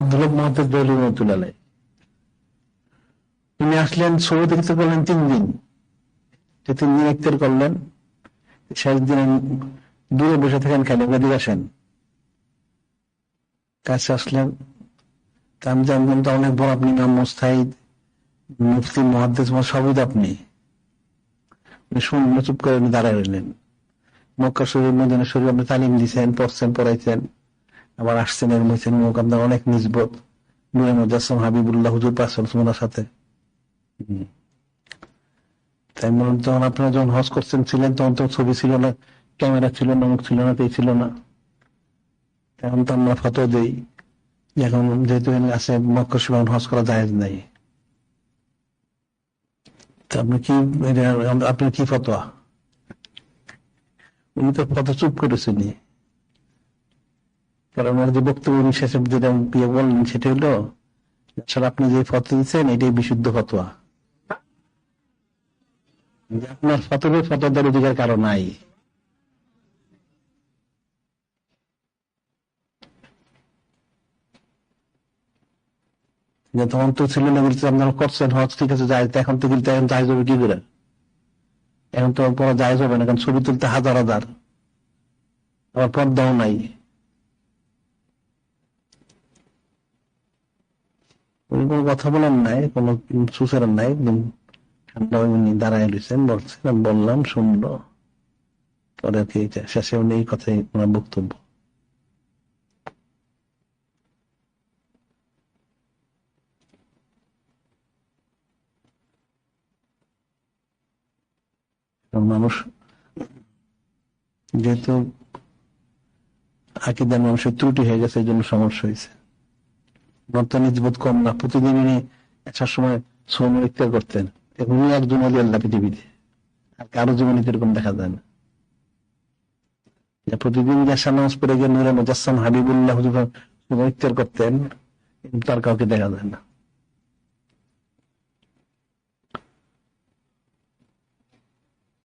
আব্দুল মহাতের জলি মতুলালে উনি আসলেন সৌদি থেকে করলেন তিন দিন। তিন দিন ইফতার করলেন, শেষ দিন দূরে বসে থাকেন কেন? এদিকে আসেন। কাছে আসলেন আমি জানলাম তো অনেক বড় আপনি নাম মোস্তাহিদ, মুফতি মহাদ্দেশ সবই তো আপনি। উনি শুনলেন চুপ করে দাঁড়ায় রইলেন। মক্কা শরীর মদিনা শরীর আপনি তালিম দিয়েছেন পড়ছেন, পড়াইছেন। আবার আসছেন এর মধ্যে মুখ অনেক নিজবত। নুরে মুজাসম হাবিবুল্লাহ হুজুর পাচ্ছেন সাথে। তাই হয় যখন আপনারা যখন হজ করছেন ছিলেন, তখন তো ছবি ছিল না, ক্যামেরা ছিল না, মুখ ছিল না তেই ছিল না। এখন তো আমরা ফটো দেই। এখন যেহেতু আছে, মক্কা শিবান হজ করা যায় নাই। আপনি কি আপনার কি ফতোয়া? উনি তো ফটো চুপ করেছেন কারণ যে বক্তব্য শেষে যেটা বললেন সেটা হলো আসলে আপনি যে ফটো দিচ্ছেন এটাই বিশুদ্ধ ফতোয়া। আপনার দেওয়ার অধিকার কারও নাই। তখন তো ছিল না বলছে, আপনারা করছেন, হজ, ঠিক আছে, যাই, এখন তো কিন্তু এখন যাই যাবে কি করে? এখন তো পরে যাই যাবে না, কারণ ছবি তুলতে হাজার হাজার। আবার পর্দাও নাই। উনি কোনো কথা বলেন নাই, কোনো সুসারেন নাই, একদম ঠান্ডা উনি দাঁড়ায় রয়েছেন, বলছেন, আমি বললাম, শুনলো। পরে কি শেষে উনি এই কথাই ওনার বক্তব্য। মানুষ যেহেতু আকিদার মানুষের ত্রুটি হয়ে গেছে, এই জন্য সমস্যা হয়েছে। বর্তমানে নিজবোধ কম না। প্রতিদিন উনি করতেন উনি একজন আলী আল্লাহ পৃথিবীতে। আর কারও জীবনে এরকম দেখা যায় না। প্রতিদিন আশা নামাজ পড়ে গিয়ে নুরে মুজাসম হাবিবুল্লাহ করতেন তার কাউকে দেখা যায় না।